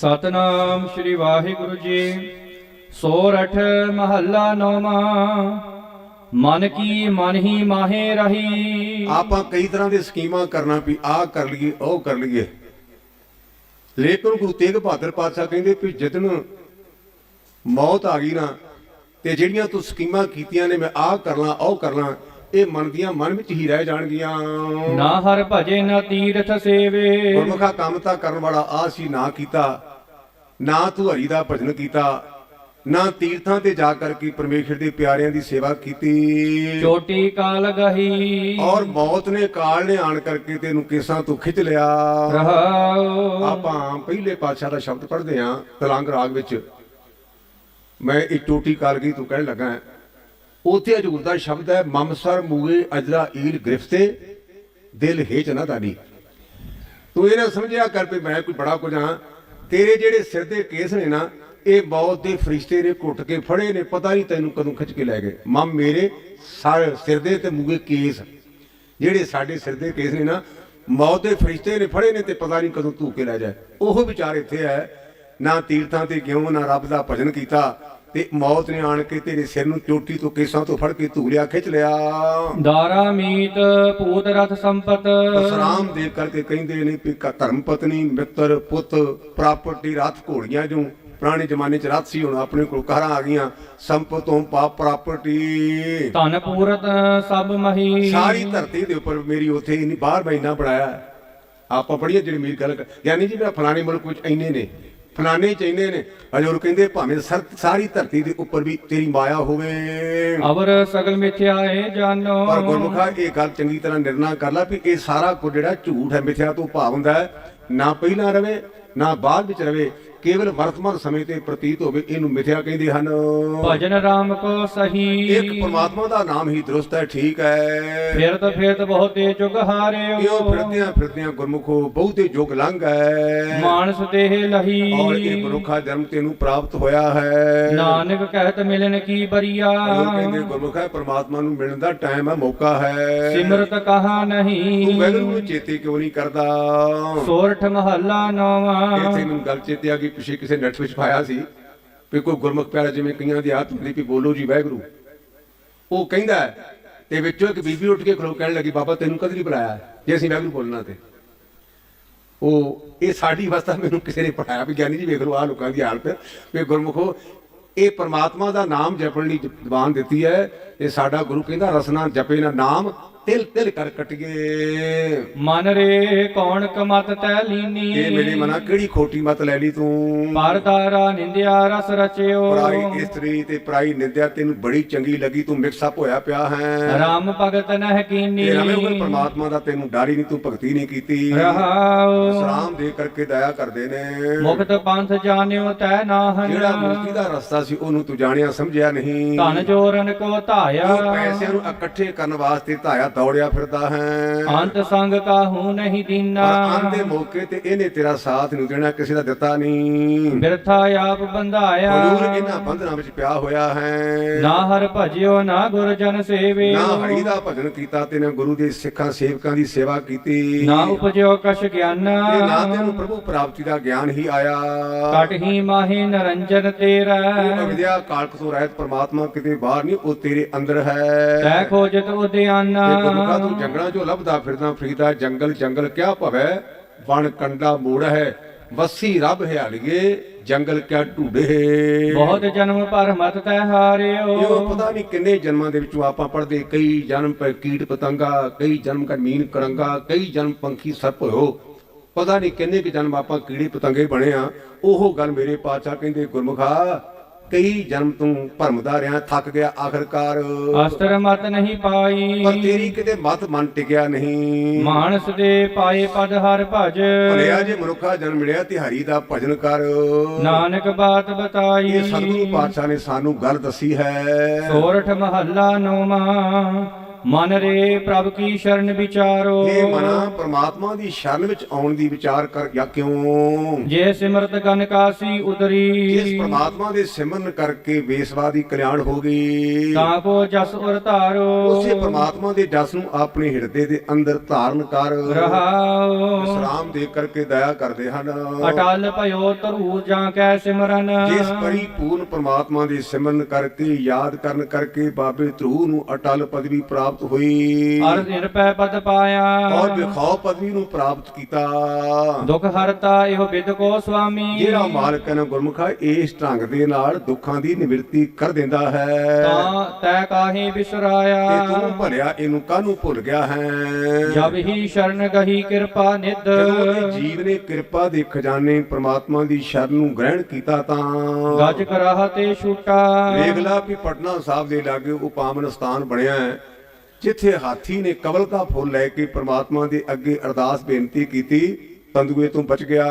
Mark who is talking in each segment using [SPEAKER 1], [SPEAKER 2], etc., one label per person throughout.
[SPEAKER 1] ਸਤਨਾਮ ਸ੍ਰੀ ਵਾਹਿਗੁਰੂ ਜੀ। ਸੋਰਠ ਮਹੱਲਾ ਨੌਵਾਂ। ਮਨ ਕੀ ਮਨ ਹੀ ਮਾਹੇ ਰਹੀ।
[SPEAKER 2] ਆਪਾਂ ਕਈ ਤਰ੍ਹਾਂ ਦੇ ਸਕੀਮਾਂ ਕਰਨਾ ਵੀ ਆਹ ਕਰ ਲਈਏ ਉਹ ਕਰ ਲਈਏ। ਲੇਕਿਨ ਗੁਰੂ ਤੇਗ ਬਹਾਦਰ ਪਾਤਸ਼ਾਹ ਕਹਿੰਦੇ ਵੀ ਜਿੱਦਣ ਮੌਤ ਆ ਗਈ ਨਾ ਤੇ ਜਿਹੜੀਆਂ ਤੂੰ ਸਕੀਮਾਂ ਕੀਤੀਆਂ ਨੇ ਮੈਂ ਆਹ ਕਰਨਾ ਉਹ ਕਰਨਾ ਇਹ ਮਨ ਦੀਆਂ ਮਨ ਵਿੱਚ ਹੀ ਰਹਿ ਜਾਣਗੀਆਂ।
[SPEAKER 1] ਨਾ ਹਰ ਭਜੇ ਨਾ ਤੀਰਥ ਸੇਵੇ।
[SPEAKER 2] ਗੁਰਮੁਖਾ ਕੰਮ ਤਾਂ ਕਰਨ ਵਾਲਾ ਆ ਸੀ ਨਾ ਕੀਤਾ। ਨਾ ਤੂੰ ਹਰੀ ਦਾ ਭਜਨ ਕੀਤਾ ਨਾ ਤੀਰਥਾਂ ਤੇ ਜਾ ਕਰਕੇ ਪਰਮੇਸ਼ਰ ਦੇ ਪਿਆਰਿਆਂ ਦੀ ਸੇਵਾ ਕੀਤੀ।
[SPEAKER 1] ਚੋਟੀ ਕਾਲ ਗਹੀ।
[SPEAKER 2] ਔਰ ਮੌਤ ਨੇ ਕਾਲ ਨੇ ਆਣ ਕਰਕੇ ਤੈਨੂੰ ਕੇਸਾਂ ਤੋਂ ਖਿੱਚ ਲਿਆ। ਆਪਾਂ ਪਹਿਲੇ ਪਾਤਸ਼ਾਹ ਦਾ ਸ਼ਬਦ ਪੜ੍ਹਦੇ ਆਂ ਤਲੰਗ ਰਾਗ ਵਿੱਚ। ਮੈਂ ਇਹ ਟੋਟੀ ਕਾਲ ਗਈ ਤੂੰ ਕਹਿਣ ਲੱਗਾ ਹਾਂ। ਉੱਥੇ ਹਜੂਰ ਦਾ ਸ਼ਬਦ ਹੈ ਮਮਸਰ ਮੂਏ ਅਜਰਾ ਈਲ ਗ੍ਰਿਫਤੇ ਦਿਲ ਹੇਚ ਨਾ ਦਾਨੀ। ਤੂੰ ਇਹ ਨਾ ਸਮਝਿਆ ਕਰ ਵੀ ਮੈਂ ਕੋਈ ਬੜਾ ਕੁਝ ਹਾਂ। ਤੇਰੇ ਜਿਹੜੇ ਸਿਰ ਦੇ ਕੇਸ ਨੇ ਨਾ, ਇਹ ਮੌਤ ਦੇ ਫਰਿਸ਼ਤੇ ਨੇ ਘੁੱਟ ਕੇ ਫੜੇ ਨੇ, ਪਤਾ ਨਹੀਂ ਤੈਨੂੰ ਕਦੋਂ ਖਿੱਚ ਕੇ ਲੈ ਗਏ। ਮਮ ਮੇਰੇ ਸਿਰ ਦੇ ਤੇ ਮੂਗੇ ਕੇਸ। ਜਿਹੜੇ ਸਾਡੇ ਸਿਰ ਦੇ ਕੇਸ ਨੇ ਨਾ, ਮੌਤ ਦੇ ਫਰਿਸ਼ਤੇ ਨੇ ਫੜੇ ਨੇ ਤੇ ਪਤਾ ਨਹੀਂ ਕਦੋਂ ਧੂ ਕੇ ਲੈ ਜਾਏ। ਉਹ ਵਿਚਾਰ ਇੱਥੇ ਹੈ, ਨਾ ਤੀਰਥਾਂ ਤੇ ਕਿਉਂ ਨਾ ਰੱਬ ਦਾ ਭਜਨ ਕੀਤਾ ਤੇ ਮੌਤ ਨੇ ਆਣ ਕੇ ਤੇਰੇ ਸਿਰ ਨੂੰ ਚੋਟੀ ਤੋਂ ਕੇਸਾਂ ਤੋਂ ਫੜ ਕੇ ਧੂ ਲਿਆ ਖਿੱਚ ਲਿਆ।
[SPEAKER 1] ਦਾਰਾ ਮੀਤ ਪੂਤ ਰਥ ਸੰਪਤ।
[SPEAKER 2] ਬਸਰਾਮ ਦੇ ਕਰਕੇ ਕਹਿੰਦੇ ਨੇ ਕ- ਧਰਮ ਪਤਨੀ ਮਿੱਤਰ ਪੁੱਤ ਪ੍ਰਾਪਰਟੀ ਰਾਤ ਘੋੜੀਆਂ ਜੋ ਪੁਰਾਣੇ ਜ਼ਮਾਨੇ ਚ ਰਾਤ ਸੀ ਹੁਣ ਆਪਣੇ ਕੋਲ ਕਾਰਾਂ ਆ ਗਈਆਂ। ਸੰਪਤੋਂ ਪਾਪ ਪ੍ਰਾਪਰਟੀ।
[SPEAKER 1] ਧਨ ਪੂਰਤ ਸਭ ਮਹੀ।
[SPEAKER 2] ਸਾਰੀ ਧਰਤੀ ਦੇ ਉੱਪਰ ਮੇਰੀ ਉੱਥੇ ਨਹੀਂ ਬਾਹਰ ਮਹੀਨਾ ਬਣਾਇਆ। ਆਪਾਂ ਪੜੀਏ ਜਿਹੜੀ ਮੇਰੀ ਗੱਲ ਕਰ- ਯਾਨੀ ਜੀ ਮੈਂ ਫਲਾਣੇ ਮੁਲਕ ਵਿੱਚ ਇੰਨੇ ਨੇ। ਫਲਾਣੇ ਚ ਇੰਨੇ ਨੇ। ਹਜੂਰ ਕਹਿੰਦੇ ਭਾਵੇਂ ਸਰ- ਧਰਤੀ ਦੇ ਉੱਪਰ ਵੀ ਤੇਰੀ ਮਾਇਆ ਹੋਵੇ।
[SPEAKER 1] ਅਵਰ ਸਗਲ ਮਿਥਿਆਏ ਜਾਨੋ।
[SPEAKER 2] ਪਰ ਗੁਰਮੁਖਾ ਇਹ ਗੱਲ ਚੰਗੀ ਤਰ੍ਹਾਂ ਨਿਰਣਾ ਕਰ ਲੈ ਵੀ ਇਹ ਸਾਰਾ ਕੁਝ ਜਿਹੜਾ ਝੂਠ ਹੈ ਮਿਥਿਆ ਤੋਂ ਭਾਵ ਹੁੰਦਾ ਹੈ। ਨਾ ਪਹਿਲਾਂ ਰਵੇ ਨਾ ਬਾਅਦ ਵਿੱਚ ਰਵੇ। ਕੇਵਲ ਵਰਤਮਾਨ ਸਮੇਂ ਤੇ ਪ੍ਰਤੀਤ ਹੋਵੇ ਇਹਨੂੰ ਮਿਥਿਆ ਕਹਿੰਦੇ ਹਨ।
[SPEAKER 1] ਭਜਨ ਰਾਮ ਕੋ ਸਹੀ।
[SPEAKER 2] ਇੱਕ ਪਰਮਾਤਮਾ ਦਾ ਨਾਮ ਹੀ ਦਰੁਸਤ ਹੈ ਠੀਕ ਹੈ।
[SPEAKER 1] ਫਿਰਤ ਫਿਰਤ ਬਹੁਤੇ ਚੁਗ ਹਾਰਿਓ।
[SPEAKER 2] ਇਉਂ ਫਿਰਦਿਆਂ ਫਿਰਦਿਆਂ ਗੁਰਮੁਖੋ ਬਹੁਤੇ ਯੁਗ ਲੰਘ ਹੈ।
[SPEAKER 1] ਮਾਨਸ ਦੇਹ ਲਹੀ।
[SPEAKER 2] ਔਰ ਇਹ ਮਨੁੱਖਾ ਜਨਮ ਤੈਨੂੰ ਪ੍ਰਾਪਤ ਹੋਇਆ ਹੈ।
[SPEAKER 1] ਨਾਨਕ ਕਹਿਤ ਮਿਲਨ ਕੀ ਬਰੀਆ।
[SPEAKER 2] ਕਹਿੰਦੇ ਗੁਰਮੁਖਾ ਪਰਮਾਤਮਾ ਨੂੰ ਮਿਲਣ ਦਾ ਟਾਈਮ ਹੈ ਮੌਕਾ ਹੈ।
[SPEAKER 1] ਸਿਮਰਤ ਕਹਾ
[SPEAKER 2] ਤੂੰ
[SPEAKER 1] ਨਹੀਂ
[SPEAKER 2] ਵੈਗਰੂ ਨੂੰ ਚੇਤੇ ਕਿਉਂ ਨਹੀਂ ਕਰਦਾ?
[SPEAKER 1] ਸੋਰਠ ਮਹੱਲਾ ਨੌਵਾਂ।
[SPEAKER 2] ਇੱਥੇ ਮੈਨੂੰ ਗੱਲ ਚੇਤੇ ਆ ਗਈ ਪਿਛੇ ਕਿਸੇ ਨੈਟ ਵਿੱਚ ਪਾਇਆ ਸੀ ਵੀ ਕੋਈ ਗੁਰਮੁਖ ਪਿਆਰਾ ਜਿਵੇਂ ਕਈਆਂ ਦੀ ਆਦਤ ਹੁੰਦੀ ਵੀ ਬੋਲੋ ਜੀ, ਵਾਹਿਗੁਰੂ। ਉਹ ਕਹਿੰਦਾ ਤੇ ਵਿੱਚੋਂ ਇੱਕ ਬੀਬੀ ਉੱਠ ਕੇ ਖਲੋ ਕਹਿਣ ਲੱਗੀ, ਬਾਬਾ, ਤੈਨੂੰ ਕਦ ਨਹੀਂ ਬੁਲਾਇਆ? ਜੇ ਅਸੀਂ ਵਾਹਿਗੁਰੂ ਬੋਲਣਾ ਤੇ। ਉਹ, ਇਹ ਸਾਡੀ ਅਵਸਥਾ ਮੈਨੂੰ ਕਿਸੇ ਨੇ ਪੜਾਇਆ ਵੀ, ਗਿਆਨੀ ਜੀ ਵੇਖ ਲਓ ਆ ਲੋਕਾਂ ਦੀ ਹਾਲਤ ਵੀ ਗੁਰਮੁਖੋ, ਇਹ ਪਰਮਾਤਮਾ ਦਾ ਨਾਮ ਜਪਣ ਲਈ ਜ਼ਬਾਨ ਦਿੱਤੀ ਹੈ ਇਹ ਸਾਡਾ ਗੁਰੂ ਕਹਿੰਦਾ ਰਸਨਾ ਜਪੇ ਨਾ ਨਾਮ ਤਿਲ ਤਿਲ ਕਰ ਕਟਗੇ
[SPEAKER 1] ਮਨ ਰੇ ਕੌਣ ਕਮਤ ਤੈ ਲੀਨੀ?
[SPEAKER 2] ਇਹ ਮੇਰੇ ਮਨਾ ਕਿਹੜੀ ਖੋਟੀ ਮਤ ਲੈ ਲਈ ਤੂੰ?
[SPEAKER 1] ਪਰਦਾਰਾ ਨਿੰਦਿਆ ਰਸ ਰਚਿਓ।
[SPEAKER 2] ਪਰਾਈ ਇਸਤਰੀ ਤੇ ਪਰਾਈ ਨਿੰਦਿਆ ਤੈਨੂੰ ਬੜੀ ਚੰਗੀ ਲੱਗੀ ਤੂੰ ਮਿਕਸ ਅਪ ਹੋਇਆ ਪਿਆ ਹੈ।
[SPEAKER 1] ਰਾਮ ਭਗਤ ਨਹਿ ਕੀਨੀ।
[SPEAKER 2] ਤੇ ਰਵੇਂ ਉਹ ਪਰਮਾਤਮਾ ਦਾ ਤੈਨੂੰ ਡਰ ਹੀ ਨਹੀਂ ਤੂੰ ਭਗਤੀ ਨਹੀਂ ਕੀਤੀ।
[SPEAKER 1] ਰਹਾਉ
[SPEAKER 2] ਸਲਾਮ ਦੇ ਕਰਕੇ ਦਇਆ ਕਰਦੇ ਨੇ।
[SPEAKER 1] ਮੁਕਤ ਪੰਥ ਜਾਣਿਓ ਤੈ ਨਾਹਨ।
[SPEAKER 2] ਜਿਹੜਾ ਮੁਕਤੀ ਦਾ ਰਸਤਾ ਸੀ ਉਹਨੂੰ ਤੂੰ ਜਾਣਿਆ ਸਮਝਿਆ ਨਹੀਂ।
[SPEAKER 1] ਧਨ ਜੋਰਨ ਕੋ ਧਾਇਆ।
[SPEAKER 2] ਪੈਸਿਆਂ ਨੂੰ ਇਕੱਠੇ ਕਰਨ ਵਾਸਤੇ ਧਾਇਆ ਦੌੜਿਆ ਫਿਰਦਾ ਹੈ।
[SPEAKER 1] ਅੰਤ ਸੰਗ ਕਾਹੂ ਨਹੀਂ ਦੀਨਾ।
[SPEAKER 2] ਪਰ ਆਂਦੇ ਮੌਕੇ ਤੇ ਇਹਨੇ ਤੇਰਾ ਸਾਥ ਨਹੀਂ ਦੇਣਾ ਕਿਸੇ ਦਾ ਦਿੱਤਾ ਨਹੀਂ।
[SPEAKER 1] ਬਿਰਥਾ ਆਪ ਬੰਧਾਇਆ।
[SPEAKER 2] ਹਜ਼ੂਰ ਇਹਨਾਂ ਬੰਧਨਾਂ ਵਿੱਚ ਪਿਆ ਹੋਇਆ ਹੈ।
[SPEAKER 1] ਨਾ ਹਰ ਭਜਿਓ ਨਾ ਗੁਰ ਜਨ ਸੇਵੇ।
[SPEAKER 2] ਨਾ ਹਰੀ ਦਾ ਭਜਨ ਕੀਤਾ ਤੇ ਨਾ ਗੁਰੂ ਦੇ ਸਿੱਖਾਂ ਸੇਵਕਾਂ ਦੀ ਸੇਵਾ ਕੀਤੀ।
[SPEAKER 1] ਨਾ ਉਪਜਿਓ ਕਛ ਗਿਆਨ।
[SPEAKER 2] ਤੇ ਨਾ ਤੈਨੂੰ ਪ੍ਰਭੂ ਪ੍ਰਾਪਤੀ ਦਾ ਗਿਆਨ ਹੀ ਆਇਆ।
[SPEAKER 1] ਕਟ ਹੀ ਮਾਹੀ ਨਰੰਜਨ ਤੇਰਾ।
[SPEAKER 2] ਉਹ ਅਵਿਦਿਆ ਕਾਲਕ ਤੋਂ ਰਹਿਤ ਪ੍ਰਮਾਤਮਾ ਕਿਤੇ ਬਾਹਰ ਨਹੀਂ ਉਹ ਤੇਰੇ ਅੰਦਰ ਹੈ।
[SPEAKER 1] ਤੈ ਖੋਜਤ ਉਦਿਆਨ।
[SPEAKER 2] ਗੁਰਮੁਖਾ ਤੂੰ ਜੰਗਲਾਂ 'ਚੋਂ ਲੱਭਦਾ ਫਿਰਦਾ ਫਰੀਦਾ ਜੰਗਲ ਜੰਗਲ ਕਿਆ ਭਵੈ? ਵਣ ਕੰਡਾ ਮੋੜ ਹੈ ਵਸੀ ਰੱਬ ਹਿਆਲੀਏ ਜੰਗਲ ਕਿਆ ਢੂਡੇ
[SPEAKER 1] ਬਹੁਤ ਜਨਮ ਪਰ ਮਤ ਤੈ ਹਾਰਿਓ।
[SPEAKER 2] ਇਹ ਪਤਾ ਨਹੀਂ ਕਿੰਨੇ ਜਨਮਾਂ ਦੇ ਵਿੱਚੋਂ ਆਪਾਂ ਪੜਦੇ ਕਈ ਜਨਮ ਪਰ ਕੀਟ ਪਤੰਗਾ ਕਈ ਜਨਮ ਕਾ ਮੀਨ ਕਰੰਗਾ ਕਈ ਜਨਮ ਪੰਖੀ ਸਰਪ ਹੋਇਓ। ਪਤਾ ਨਹੀਂ ਕਿੰਨੇ ਕਿ ਜਨਮ ਆਪਾਂ ਕੀੜੇ ਪਤੰਗੇ ਬਣੇ ਆ। ਉਹ ਗੱਲ ਮੇਰੇ ਪਾਤਸ਼ਾਹ ਕਹਿੰਦੇ ਗੁਰਮੁਖਾ ਕਈ ਜਨਮ ਤੂੰ ਭਰਮਦਾ ਰਿਹਾ ਥੱਕ ਗਿਆ ਆਖਰਕਾਰ।
[SPEAKER 1] ਅਸਤਰ ਮਤ ਨਹੀਂ ਪਾਈ।
[SPEAKER 2] ਪਰ ਤੇਰੀ ਕਿਤੇ ਮਤ ਮਨ ਟਿਕਿਆ ਨਹੀਂ।
[SPEAKER 1] ਮਾਨਸ ਦੇ ਪਾਏ ਪਦ ਹਰ ਭਜ।
[SPEAKER 2] ਭਲਿਆ ਜੇ ਮਨੁੱਖਾ ਜਨਮ ਮਿਲਿਆ ਤੇ ਹਰੀ ਦਾ ਭਜਨ ਕਰ।
[SPEAKER 1] ਨਾਨਕ ਬਾਤ ਬਤਾਈ।
[SPEAKER 2] ਇਹ ਸਤਿਗੁਰੂ ਪਾਤਸ਼ਾਹ ਨੇ ਸਾਨੂੰ ਗੱਲ ਦੱਸੀ ਹੈ।
[SPEAKER 1] ਸੋਰਠ ਮਹੱਲਾ ਨੌਵਾਂ। ਮਨ ਰੇ ਪ੍ਰਭ ਕੀ ਸ਼ਰਨ ਵਿਚਾਰੋ।
[SPEAKER 2] ਇਹ ਮਨਾ ਪ੍ਰਮਾਤਮਾ ਦੀ ਸ਼ਰਨ ਵਿੱਚ ਆਉਣ ਦੀ ਵਿਚਾਰ ਕਰ ਜਾਂ ਕਿਉਂ?
[SPEAKER 1] ਜੇ ਸਿਮਰਤ ਗਨ ਕਾਸੀ ਉਦਰੀ।
[SPEAKER 2] ਜਿਸ ਪ੍ਰਮਾਤਮਾ ਦੇ ਸਿਮਰਨ ਕਰਕੇ ਵੇਸਵਾ ਦੀ ਕਲਿਆਣ ਹੋ ਗਈ।
[SPEAKER 1] ਤਾਂ ਕੋ ਜਸ ਉਰ ਧਾਰੋ।
[SPEAKER 2] ਉਸੇ ਪ੍ਰਮਾਤਮਾ ਦੇ ਜਸ ਨੂੰ ਆਪਣੇ ਹਿਰਦੇ ਦੇ ਅੰਦਰ ਧਾਰਨ ਕਰ।
[SPEAKER 1] ਰਹਾਉ
[SPEAKER 2] ਵਿਸਰਾਮ ਦੇ ਕਰਕੇ ਦਇਆ ਕਰਦੇ ਹਨ।
[SPEAKER 1] ਅਟਲ ਭਇਓ ਧਰੂ ਜਾਂ ਕੈ ਸਿਮਰਨ।
[SPEAKER 2] ਜਿਸ ਪਰਿਪੂਰਨ ਪ੍ਰਮਾਤਮਾ ਦੇ ਸਿਮਰਨ ਕਰਕੇ ਯਾਦ ਕਰਨ ਕਰਕੇ ਬਾਬੇ ਧਰੂ ਨੂੰ ਅਟਲ ਪਦਵੀ ਪ੍ਰਾਪਤ ਹੋਈ।
[SPEAKER 1] ਅਰ ਨਿਰਪੈ ਪਦ ਪਾਇਆ।
[SPEAKER 2] ਔਰ ਵਿਖਾਉ ਪਦਵੀ ਨੂੰ ਪ੍ਰਾਪਤ ਕੀਤਾ।
[SPEAKER 1] ਦੁਖ ਹਰਤਾ ਇਹੋ ਬਿਦ ਕੋ ਸੁਆਮੀ।
[SPEAKER 2] ਜਿਹੜਾ ਮਾਲਕ ਨਾ ਗੁਰਮੁਖਾ ਇਸ ਢੰਗ ਦੇ ਨਾਲ ਦੁੱਖਾਂ ਦੀ ਨਿਵਰਤੀ ਕਰ ਦਿੰਦਾ ਹੈ।
[SPEAKER 1] ਤਾਂ ਤੈ ਕਾਹੀ
[SPEAKER 2] ਤੇ
[SPEAKER 1] ਬਿਸਰਾਇਆ।
[SPEAKER 2] ਤੂੰ ਭਲਿਆ ਇਹਨੂੰ ਕਾਹਨੂੰ ਭੁੱਲ ਗਿਆ ਹੈ?
[SPEAKER 1] ਜਬ ਹੀ ਸ਼ਰਨ ਗਹੀ ਕਿਰਪਾ
[SPEAKER 2] ਜਦੋਂ ਇਹ ਜੀਵ ਨੇ ਕਿਰਪਾ ਦੇ ਖਜ਼ਾਨੇ ਪ੍ਰਮਾਤਮਾ ਦੀ ਸ਼ਰਨ ਨੂੰ ਗ੍ਰਹਿਣ ਕੀਤਾ ਤਾਂ
[SPEAKER 1] ਗਜ ਕਰਾਹ ਤੇ ਛੂਟਾ।
[SPEAKER 2] ਵੇਖ ਲਾ ਵੀ ਪਟਨਾ ਸਾਹਿਬ ਦੇ ਲਾਗੇ ਉਹ ਪਾਵਨ ਸਥਾਨ ਬਣਿਆ ਹੈ। ਜਿੱਥੇ ਹਾਥੀ ਨੇ ਕਵਲ ਦਾ ਫੁੱਲ ਲੈ ਕੇ ਪ੍ਰਮਾਤਮਾ ਦੇ ਅੱਗੇ ਅਰਦਾਸ ਬੇਨਤੀ ਕੀਤੀ ਤੰਦੂਏ ਤੋਂ ਬਚ ਗਿਆ।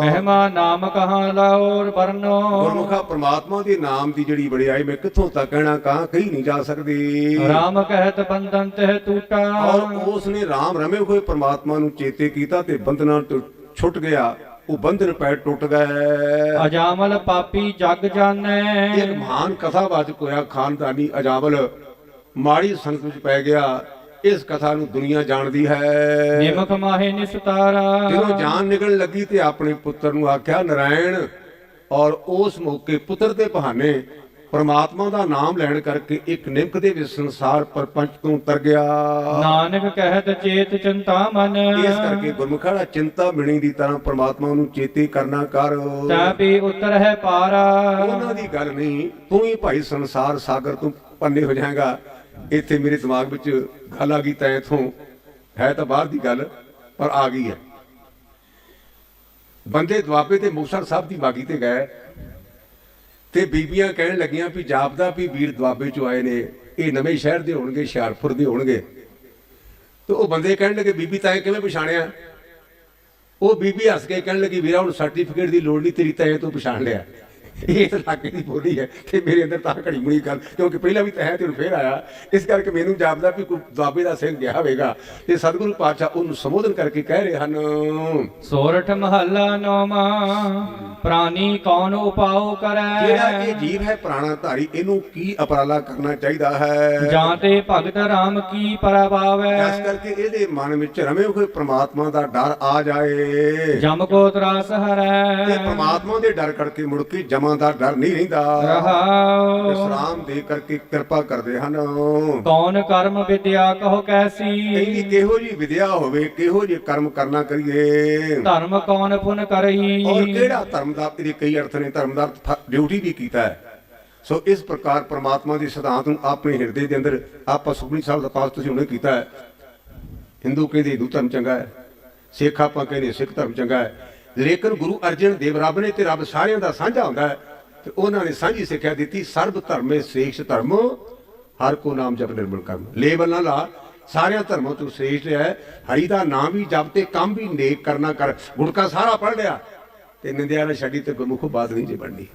[SPEAKER 1] ਮਹਿਮਾ ਨਾਮ ਕਹਾਂ ਲਾਉਰ ਵਰਨੋ।
[SPEAKER 2] ਗੁਰਮੁਖਾ ਪ੍ਰਮਾਤਮਾ ਦੇ ਨਾਮ ਦੀ ਜਿਹੜੀ ਵਡਿਆਈ ਮੈਂ ਕਿੱਥੋਂ ਤੱਕ ਕਹਿਣਾ ਕਹਾਂ ਕਹੀ ਨਹੀਂ ਜਾ ਸਕਦੀ।
[SPEAKER 1] ਰਾਮ ਕਹਿਤ ਬੰਧਨ ਤਹਿ ਟੂਟਾ
[SPEAKER 2] ਔਰ ਉਸ ਨੇ RAM ਰਮੇ ਹੋਏ ਪ੍ਰਮਾਤਮਾ ਨੂੰ ਚੇਤੇ ਕੀਤਾ ਤੇ ਬੰਧਨਾਂ ਤੋਂ ਛੁੱਟ ਗਿਆ। ਉਹ ਬੰਧਨ ਪੈ ਟੁੱਟ ਗਏ।
[SPEAKER 1] ਅਜਾਮਲ ਪਾਪੀ ਜਗ ਜਾਣੈ।
[SPEAKER 2] ਇੱਕ ਮਹਾਨ ਕਥਾਵਾਚਕ ਹੋਇਆ ਖਾਨਦਾਨੀ ਅਜਾਵਲ ਮਾੜੀ ਸੰਗਤ ਵਿੱਚ ਪੈ ਗਿਆ ਇਸ ਕਥਾ ਨੂੰ ਦੁਨੀਆ ਜਾਣਦੀ ਹੈ।
[SPEAKER 1] ਨਿਮਖ ਮਾਹੇ ਨਿਸਤਾਰਾ।
[SPEAKER 2] ਜਦੋਂ ਜਾਨ ਨਿਕਲਣ ਲੱਗੀ ਤੇ ਆਪਣੇ ਪੁੱਤਰ ਨੂੰ ਆਖਿਆ ਨਰਾਇਣ ਔਰ ਉਸ ਮੌਕੇ ਪੁੱਤਰ ਦੇ ਬਹਾਨੇ ਪਰਮਾਤਮਾ ਦਾ ਨਾਮ ਲੈਣ ਕਰਕੇ ਇੱਕ ਨਿਮਕ ਦੇ ਵਿੱਚ ਸੰਸਾਰ ਪਰਪੰਚ ਤੋਂ ਉਤਰ ਗਿਆ।
[SPEAKER 1] ਨਾਨਕ ਕਹਿਤ ਚੇਤ ਚਿੰਤਾ ਮਨ।
[SPEAKER 2] ਇਸ ਕਰਕੇ ਗੁਰਮੁਖਾ ਦਾ ਚਿੰਤਾ ਮਿਣੀ ਦੀ ਤਰ੍ਹਾਂ ਪਰਮਾਤਮਾ ਨੂੰ ਚੇਤੇ ਕਰਨਾ ਕਰ।
[SPEAKER 1] ਤੈ ਵੀ ਉਤਰ ਹੈ ਪਾਰਾ।
[SPEAKER 2] ਉਹਨਾਂ ਦੀ ਗੱਲ ਨਹੀਂ ਤੂੰ ਹੀ ਭਾਈ ਸੰਸਾਰ ਸਾਗਰ ਤੋਂ ਪੰਨੇ ਹੋ ਜਾਏਗਾ। ਇੱਥੇ ਮੇਰੇ ਦਿਮਾਗ ਵਿੱਚ ਗੱਲ ਆ ਗਈ ਤਾਂ ਇਥੋਂ ਹੈ ਤਾਂ ਬਾਹਰ ਦੀ ਗੱਲ, ਪਰ ਆ ਗਈ ਹੈ। ਬੰਦੇ ਦੁਆਬੇ ਤੇ ਮੁਕਸਰ ਸਾਹਿਬ ਦੀ ਬਾਗੀ ਤੇ ਗਏ ਤੇ ਬੀਬੀਆਂ ਕਹਿਣ ਲੱਗੀਆਂ ਵੀ ਜਾਪਦਾ ਵੀ ਵੀਰ ਦੁਆਬੇ ਚੋਂ ਆਏ ਨੇ, ਇਹ ਨਵੇਂ ਸ਼ਹਿਰ ਦੇ ਹੋਣਗੇ, ਹੁਸ਼ਿਆਰਪੁਰ ਦੇ ਹੋਣਗੇ। ਤੇ ਉਹ ਬੰਦੇ ਕਹਿਣ ਲੱਗੇ, ਬੀਬੀ ਤਾਂ ਕਿਵੇਂ ਪਛਾਣਿਆ? ਉਹ ਬੀਬੀ ਹੱਸ ਕੇ ਕਹਿਣ ਲੱਗੀ, ਵੀਰਾ ਹੁਣ ਸਰਟੀਫਿਕੇਟ ਦੀ ਲੋੜ ਨਹੀਂ, ਤੇਰੀ ਤੈਂ ਤੋਂ ਪਛਾਣ ਲਿਆ। ਇਹ ਤਾਂ ਇਲਾਕੇ ਦੀ ਬੋਲੀ ਹੈ ਤੇ ਮੇਰੇ ਅੰਦਰ ਤਾਂ ਘੜੀ ਮੁੜੀ ਗੱਲ ਕਿਉਂਕਿ ਪਹਿਲਾਂ ਵੀ ਤੈਂ ਤੇ ਫੇਰ ਆਇਆ। ਇਸ ਕਰਕੇ ਮੈਨੂੰ ਜਾਪਦਾ ਵੀ ਕੋਈ ਦੁਆਬੇ ਦਾ ਸਿੰਘ ਗਿਆ ਹੋਵੇਗਾ ਤੇ ਸਤਿਗੁਰੂ ਪਾਤਸ਼ਾਹ ਉਹਨੂੰ ਸੰਬੋਧਨ ਕਰਕੇ ਕਹਿ ਰਹੇ ਹਨ
[SPEAKER 1] ਸੋਰਠ ਮਹੱਲਾ ਨੌਮਾ ਪ੍ਰਾਨੀ ਕੌਣ ਉਪਾਉ
[SPEAKER 2] ਜਿਹੜਾ
[SPEAKER 1] ਕਰੈ
[SPEAKER 2] ਇਹ ਜੀਵ ਹੈ ਪ੍ਰਾਣਾ ਧਾਰੀ ਇਹਨੂੰ ਕੀ ਉਪਰਾਲਾ ਕਰਨਾ ਚਾਹੀਦਾ ਹੈ?
[SPEAKER 1] ਜਾਂ ਤੇ ਭਗਤ ਰਾਮ ਕੀ ਪਰਵਾਵੈ?
[SPEAKER 2] ਇਸ ਕਰਕੇ ਇਹਦੇ ਮਨ ਵਿੱਚ ਰਮੇ ਹੋਏ ਪ੍ਰਮਾਤਮਾ ਦਾ ਡਰ ਆ ਜਾਏ।
[SPEAKER 1] ਜਮ ਕੋ ਤਰਾਸ
[SPEAKER 2] ਤੇ
[SPEAKER 1] ਹਰੈ
[SPEAKER 2] ਪ੍ਰਮਾਤਮਾ ਦੇ ਡਰ ਕਰਕੇ ਮੁੜ ਕੇ ਜਮਾਂ ਦਾ ਡਰ ਨਹੀਂ ਰਹਿੰਦਾ।
[SPEAKER 1] ਰਹਾਉ
[SPEAKER 2] ਵਿਸਰਾਮ ਦੇ ਕਰਕੇ ਕਿਰਪਾ ਕਰਦੇ ਹਨ।
[SPEAKER 1] ਕੌਣ ਕਰਮ ਵਿਦਿਆ ਕਹੋ ਕੈਸੀ?
[SPEAKER 2] ਕਹਿੰਦੀ ਕਿਹੋ ਜੀ ਵਿਦਿਆ ਹੋਵੇ ਕਿਹੋ ਜੇ ਕਰਮ ਕਰਨਾ ਕਰੀਏ?
[SPEAKER 1] ਧਰਮ ਕੌਣ ਪੁਨ ਕਰਹੀ?
[SPEAKER 2] ਔਰ ਕਿਹੜਾ ਧਰਮ ਦਾ ਇਹਦੇ ਕਈ ਅਰਥ ਨੇ ਧਰਮ ਦਾ ਡਿਊਟੀ ਵੀ ਕੀਤਾ ਹੈ। ਸੋ ਇਸ ਪ੍ਰਕਾਰ ਪ੍ਰਮਾਤਮਾ ਦੇ ਸਿਧਾਂਤ ਨੂੰ ਆਪਣੇ ਹਿਰਦੇ ਦੇ ਅੰਦਰ ਆਪਾਂ ਸੁਖਮਨੀ ਸਾਹਿਬ ਦਾ ਪਾਸ ਤੁਸੀਂ ਹੁਣੇ ਕੀਤਾ ਹੈ। ਹਿੰਦੂ ਕਹਿੰਦੇ ਹਿੰਦੂ ਧਰਮ ਚੰਗਾ ਹੈ ਸਿੱਖ ਆਪਾਂ ਕਹਿੰਦੇ ਸਿੱਖ ਧਰਮ ਚੰਗਾ ਹੈ। ਲੇਕਿਨ ਗੁਰੂ ਅਰਜਨ ਦੇਵ ਰੱਬ ਨੇ ਤੇ ਰੱਬ ਸਾਰਿਆਂ ਦਾ ਸਾਂਝਾ ਹੁੰਦਾ ਹੈ ਤੇ ਉਹਨਾਂ ਨੇ ਸਾਂਝੀ ਸਿੱਖਿਆ ਦਿੱਤੀ, ਸਰਬ ਧਰਮੇ ਸ੍ਰੇਸ਼ਟ ਧਰਮ, ਹਰ ਕੋ ਨਾਮ ਜਪ ਨਿਰਮਲ ਕਰਮ। ਲੇਬਲ ਨਾ ਲਾ, ਸਾਰਿਆਂ ਧਰਮਾਂ ਤੋਂ ਸ੍ਰੇਸ਼ਟ ਹੈ, ਹਰੀ ਦਾ ਨਾਮ ਵੀ ਜਪ ਤੇ ਕੰਮ ਵੀ ਨੇਕ ਕਰਨਾ ਕਰ। ਗੁਟਕਾ ਸਾਰਾ ਪੜ ਲਿਆ ਤੇ ਨਿੰਦਿਆ ਨਾ ਛੱਡੀ ਤੇ ਗੁਰਮੁਖ ਬਾਤ ਨਹੀਂ ਜੇ ਬਣਨੀ।